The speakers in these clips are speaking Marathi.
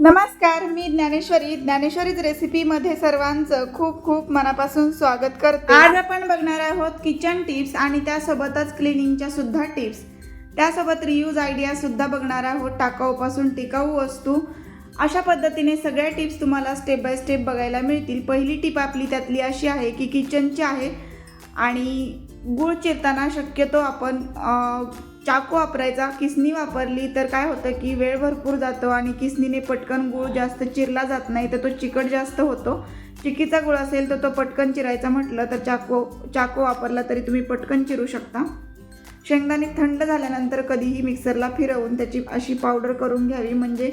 नमस्कार मी ज्ञानेश्वरी. ज्ञानेश्वरीच रेसिपीमध्ये सर्वांचं खूप खूप मनापासून स्वागत करते. आज आपण बघणार आहोत किचन टिप्स आणि त्यासोबतच क्लिनिंगच्या सुद्धा टिप्स त्यासोबत रियूज आयडिया सुद्धा बघणार आहोत टाकाऊपासून टिकाऊ वस्तू. अशा पद्धतीने सगळ्या टिप्स तुम्हाला स्टेप बाय स्टेप बघायला मिळतील. पहिली टिप आपली त्यातली अशी आहे की किचनची आहे आणि गूळ चिरताना शक्यतो आपण चाकू वापरायचा किसनी वापरली तर काय होतं की वेळ भरपूर जातो आणि किसनीने पटकन गूळ जास्त चिरला जात नाही तर तो चिकट जास्त होतो. चिकीचा गूळ असेल तर तो पटकन चिरायचा म्हटलं तर चाकू चाकू वापरला तरी तुम्ही पटकन चिरू शकता. शेंगदाणे थंड झाल्यानंतर कधीही मिक्सरला फिरवून त्याची अशी पावडर करून घ्यावी. म्हणजे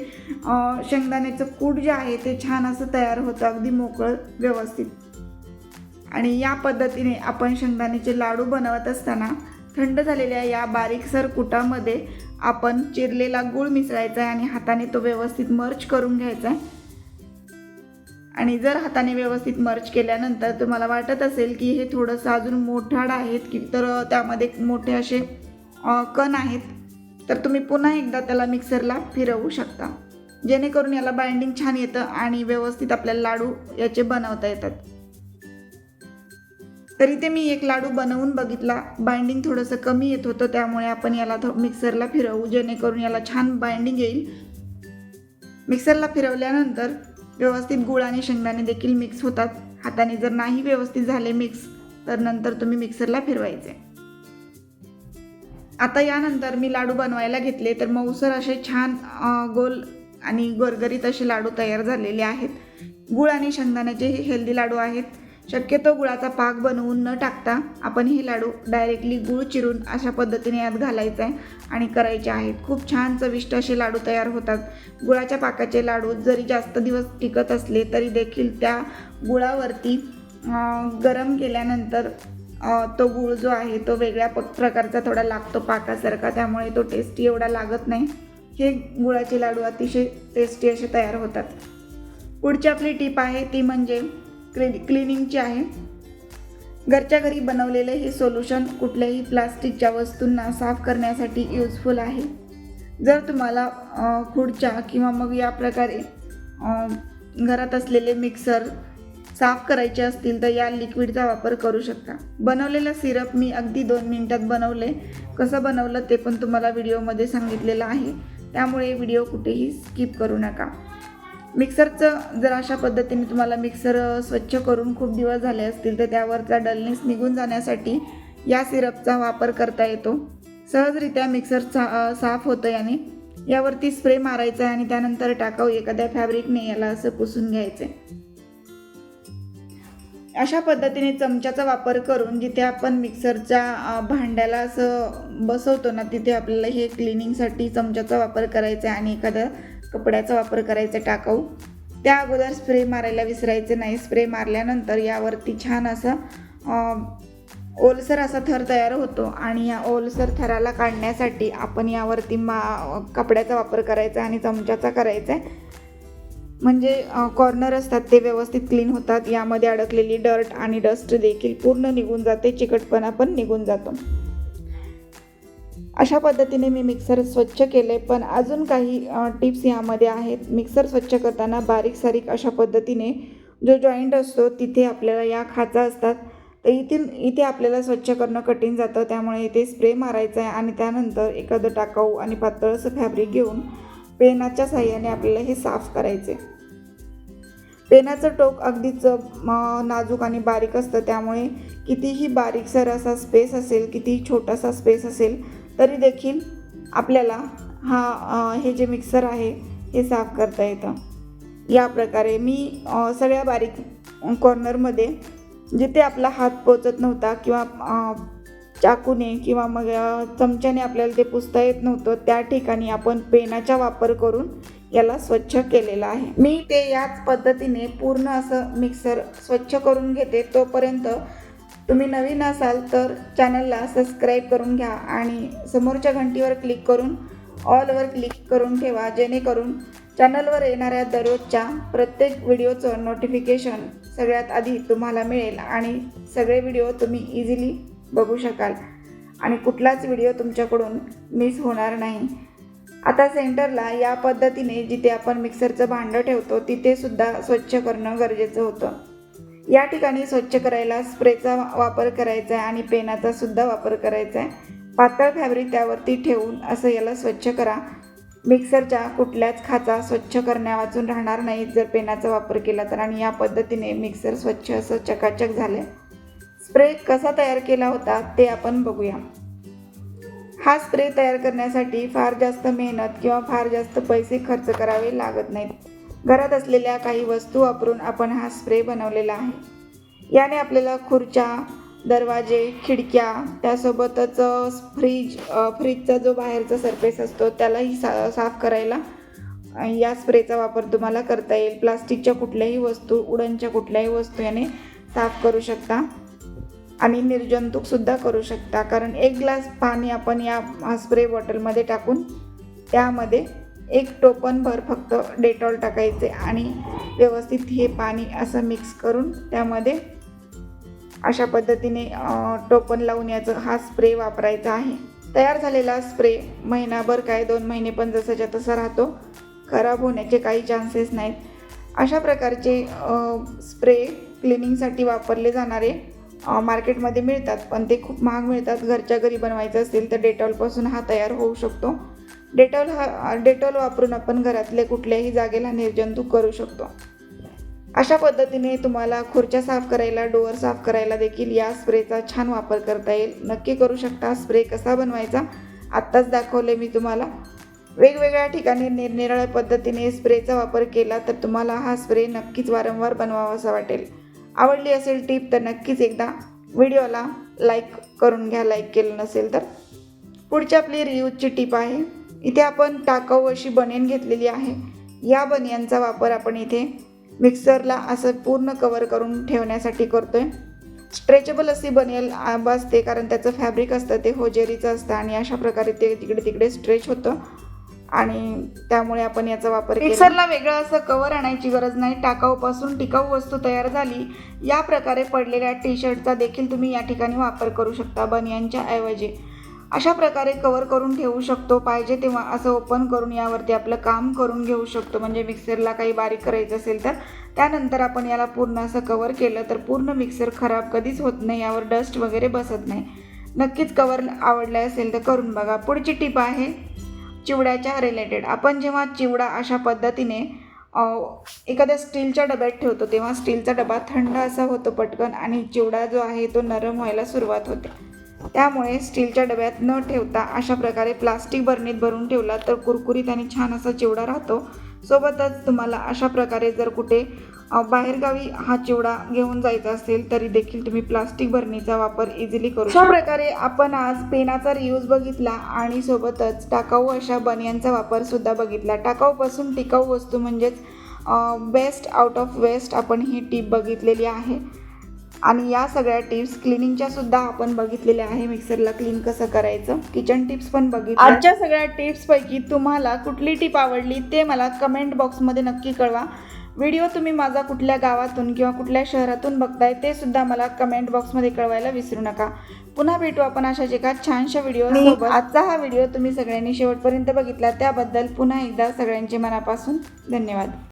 शेंगदाण्याचं कूट जे आहे ते छान असं तयार होतं अगदी मोकळं व्यवस्थित. आणि या पद्धतीने आपण शेंगदाण्याचे लाडू बनवत असताना थंड झालेल्या या बारीकसर कुटामध्ये आपण चिरलेला गूळ मिसळायचा आहे आणि हाताने तो व्यवस्थित मर्च करून घ्यायचा आहे. आणि जर हाताने व्यवस्थित मर्च केल्यानंतर तुम्हाला वाटत असेल की हे थोडंसं अजून मोठाड आहेत की तर त्यामध्ये मोठे असे कण आहेत तर तुम्ही पुन्हा एकदा त्याला मिक्सरला फिरवू शकता. जेणेकरून याला बाइंडिंग छान येतं आणि व्यवस्थित आपल्याला लाडू याचे बनवता येतात. तरी ते मी एक लाडू बनवून बघितला. बाइंडिंग थोडंसं कमी येत होतं त्यामुळे आपण याला थो मिक्सरला फिरवू जेणेकरून याला छान बाइंडिंग येईल. मिक्सरला फिरवल्यानंतर व्यवस्थित गुळ आणि शेंगदाणे देखील मिक्स होतात. हाताने जर नाही व्यवस्थित झाले मिक्स तर नंतर तुम्ही मिक्सरला फिरवायचे. आता यानंतर मी लाडू बनवायला घेतले तर मऊसर असे छान गोल आणि गरगरीत असे लाडू तयार झालेले आहेत. गुळ आणि शेंगदाण्याचे हे हेल्दी लाडू आहेत. शक्यतो गुळाचा पाक बनवून न टाकता आपण हे लाडू डायरेक्टली गुळ चिरून अशा पद्धतीने यात घालायचं आहे आणि करायचे आहेत. खूप छान चविष्ट असे लाडू तयार होतात. गुळाच्या पाकाचे लाडू जरी जास्त दिवस टिकत असले तरी देखील त्या गुळावरती गरम केल्यानंतर तो गुळ जो आहे तो वेगळ्या प प्रकारचा थोडा लागतो पाकासारखा. त्यामुळे तो टेस्टी एवढा लागत नाही. हे गुळाचे लाडू अतिशय टेस्टी असे तयार होतात. पुढची आपली टीप आहे ती म्हणजे क्लि क्लिनिंगची आहे. घरच्या घरी बनवलेले हे सोल्युशन कुठल्याही प्लास्टिकच्या वस्तूंना साफ करण्यासाठी यूजफुल आहे. जर तुम्हाला खुडच्या किंवा मग या प्रकारे घरात असलेले मिक्सर साफ करायचे असतील तर या लिक्विडचा वापर करू शकता. बनवलेलं सिरप मी अगदी दोन मिनटात बनवले. कसं बनवलं ते पण तुम्हाला व्हिडिओमध्ये सांगितलेलं आहे. त्यामुळे व्हिडिओ कुठेही स्किप करू नका. मिक्सरचं जर अशा पद्धतीने तुम्हाला मिक्सर स्वच्छ करून खूप दिवस झाले असतील तर त्यावरचा डलनेस निघून जाण्यासाठी या सिरपचा वापर करता येतो. सहजरित्या मिक्सर सा साफ होतं याने यावरती स्प्रे मारायचा आहे आणि त्यानंतर टाकाऊ एखाद्या फॅब्रिकने याला असं पुसून घ्यायचं. आहे अशा पद्धतीने चमच्याचा वापर करून जिथे आपण मिक्सरच्या भांड्याला असं बसवतो ना तिथे आपल्याला हे क्लिनिंगसाठी चमच्याचा वापर करायचा आहे आणि एखादं कपड्याचा वापर करायचा टाकाऊ. त्या अगोदर स्प्रे मारायला विसरायचे नाही. स्प्रे मारल्यानंतर यावरती छान असं ओलसर असा थर तयार होतो आणि या ओलसर थराला काढण्यासाठी आपण यावरती मा कपड्याचा वापर करायचा आणि चमच्याचा करायचा आहे. म्हणजे कॉर्नर असतात ते व्यवस्थित क्लीन होतात. यामध्ये अडकलेली डर्ट आणि डस्ट देखील पूर्ण निघून जाते. चिकटपणा पण निघून जातो. अशा पद्धतीने मी मिक्सर स्वच्छ केले पण अजून काही टिप्स यामध्ये आहेत. मिक्सर स्वच्छ करताना बारीक सारीक अशा पद्धतीने जो जॉईंट असतो तिथे आपल्याला या खाचा असतात. तर इथे इथे आपल्याला स्वच्छ करणं कठीण जातं. त्यामुळे इथे स्प्रे मारायचा आहे आणि त्यानंतर एखादं टाकाऊ आणि पातळसं फॅब्रिक घेऊन पेनाच्या साह्याने आपल्याला हे साफ करायचे. पेनाचं टोक अगदीच नाजूक आणि बारीक असतं. त्यामुळे कितीही बारीकसर असा स्पेस असेल कितीही छोटासा स्पेस असेल तरी देखील आपल्याला हा हे जे मिक्सर आहे हे साफ करता येतं. या प्रकारे मी सगळ्या बारीक कॉर्नरमध्ये जिथे आपला हात पोचत नव्हता किंवा चाकूने किंवा मग चमच्याने आपल्याला ते पुसता येत नव्हतं त्या ठिकाणी आपण पेनाचा वापर करून याला स्वच्छ केलेलं आहे. मी ते याच पद्धतीने पूर्ण असं मिक्सर स्वच्छ करून घेते तोपर्यंत तुम्ही नवीन असाल तर चॅनलला सबस्क्राईब करून घ्या आणि समोरच्या घंटीवर क्लिक करून ऑलवर क्लिक करून ठेवा जेणेकरून चॅनलवर येणाऱ्या दररोजच्या प्रत्येक व्हिडिओचं नोटिफिकेशन सगळ्यात आधी तुम्हाला मिळेल आणि सगळे व्हिडिओ तुम्ही इझिली बघू शकाल. आणि कुठलाच व्हिडिओ तुमच्याकडून मिस होणार नाही. आता सेंटरला या पद्धतीने जिथे आपण मिक्सरचं भांडं ठेवतो तिथेसुद्धा स्वच्छ करणं गरजेचं होतं. या ठिकाणी स्वच्छ करायला स्प्रेचा वापर करायचा आहे आणि पेनाचा सुद्धा वापर करायचा आहे. पातळ फॅब्रिक त्यावरती ठेवून असं याला स्वच्छ करा. मिक्सरच्या कुठल्याच खाचा स्वच्छ करण्या वाचून राहणार नाहीत जर पेनाचा वापर केला तर आणि या पद्धतीने मिक्सर स्वच्छ असं चकाचक झालं स्प्रे कसा तयार केला होता ते आपण बघूया. हा स्प्रे तयार करण्यासाठी फार जास्त मेहनत किंवा फार जास्त पैसे खर्च करावे लागत नाहीत. घरात असलेल्या काही वस्तू वापरून आपण हा स्प्रे बनवलेला आहे. याने आपल्याला खुर्च्या दरवाजे खिडक्या त्यासोबतच फ्रीज फ्रीजचा जो बाहेरचा सरफेस असतो त्यालाही सा साफ करायला या स्प्रेचा वापर तुम्हाला करता येईल. प्लास्टिकच्या कुठल्याही वस्तू उडनच्या कुठल्याही वस्तू याने साफ करू शकता आणि निर्जंतुकसुद्धा करू शकता. कारण एक ग्लास पाणी आपण या हा स्प्रे बॉटलमध्ये टाकून त्यामध्ये एक टोपणभर फक्त डेटॉल टाकायचे आणि व्यवस्थित हे पाणी असं मिक्स करून त्यामध्ये अशा पद्धतीने टोपण लावून याचं हा स्प्रे वापरायचा आहे. तयार झालेला स्प्रे महिनाभर काय दोन महिने पण जसाच्या तसा राहतो. खराब होण्याचे काही चान्सेस नाहीत. अशा प्रकारचे स्प्रे क्लिनिंगसाठी वापरले जाणारे मार्केटमध्ये मिळतात. पण ते खूप महाग मिळतात. घरच्या घरी बनवायचं असेल तर डेटॉलपासून हा तयार होऊ शकतो. डेटॉल हा डेटॉल वापरून आपण घरातले कुठल्याही जागेला निर्जंतुक करू शकतो. अशा पद्धतीने तुम्हाला खुर्च्या साफ करायला डोअर साफ करायला देखील या स्प्रेचा छान वापर करता येईल. नक्की करू शकता. स्प्रे कसा बनवायचा आत्ताच दाखवले मी तुम्हाला. वेगवेगळ्या ठिकाणी निरनिराळ्या पद्धतीने स्प्रेचा वापर केला तर तुम्हाला हा स्प्रे नक्कीच वारंवार बनवावासा वाटेल. आवडली असेल टीप तर नक्कीच एकदा व्हिडिओला लाईक करून घ्या. लाईक केलं नसेल तर. पुढची आपली रियूजची टीप आहे. इथे आपण टाकाऊ अशी बनियन घेतलेली आहे. या बनियनचा वापर आपण इथे मिक्सरला असं पूर्ण कवर करून ठेवण्यासाठी करतोय. स्ट्रेचेबल अशी बनियल बसते कारण त्याचं फॅब्रिक असतं ते होजेरीचं असतं आणि अशा प्रकारे ते तिकडे तिकडे स्ट्रेच होतं. आणि त्यामुळे आपण याचा वापर मिक्सरला वेगळं असं कवर आणायची गरज नाही. टाकाऊपासून टिकाऊ वस्तू तयार झाली. या प्रकारे पडलेल्या टी शर्टचा देखील तुम्ही या ठिकाणी वापर करू शकता बनियांच्या ऐवजी. अशा प्रकारे कवर करून ठेवू शकतो. पाहिजे तेव्हा असं ओपन करून यावरती आपलं काम करून घेऊ शकतो. म्हणजे मिक्सरला काही बारीक करायचं असेल तर. त्यानंतर आपण याला पूर्ण असं कवर केलं तर पूर्ण मिक्सर खराब कधीच होत नाही. यावर डस्ट वगैरे बसत नाही. नक्कीच कवर आवडलं असेल तर करून बघा. पुढची टीप आहे चिवड्याच्या रिलेटेड आपण जेव्हा चिवडा अशा पद्धतीने एखाद्या स्टीलच्या डब्यात ठेवतो तेव्हा स्टीलचा डबा थंड असा होतो पटकन आणि चिवडा जो आहे तो नरम व्हायला सुरुवात होते. त्यामुळे स्टीलच्या डब्यात न ठेवता अशा प्रकारे प्लास्टिक बरणीत भरून ठेवला तर कुरकुरीत आणि छान असा चिवडा राहतो. सोबतच तुम्हाला अशा प्रकारे जर कुठे बाहेरगावी हा चिवडा घेऊन जायचा असेल तरी देखील तुम्ही प्लास्टिक भरणीचा वापर इझिली करू अशा प्रकारे आपण आज पेनाचा रियूज बघितला आणि सोबतच टाकाऊ अशा बनियांचा वापर सुद्धा बघितला. टाकाऊपासून टिकाऊ वस्तू म्हणजेच बेस्ट आउट ऑफ वेस्ट आपण ही टीप बघितलेली आहे. आणि या सगळ्या टिप्स क्लिनिंगच्या सुद्धा आपण बघितलेल्या आहे. मिक्सरला क्लीन कसं करायचं? किचन टिप्स पण बघितल्या. आजच्या सगळ्या टिप्सपैकी तुम्हाला कुठली टिप आवडली ते मला कमेंट बॉक्समध्ये नक्की कळवा. व्हिडिओ तुम्ही माझा कुठल्या गावातून किंवा कुठल्या शहरातून बघताय ते सुद्धा मला कमेंट बॉक्समध्ये कळवायला विसरू नका. पुन्हा भेटू आपण अशाच एका छानशा व्हिडिओ आजचा हा व्हिडिओ तुम्ही सगळ्यांनी शेवटपर्यंत बघितला. त्याबद्दल पुन्हा एकदा सगळ्यांचे मनापासून धन्यवाद.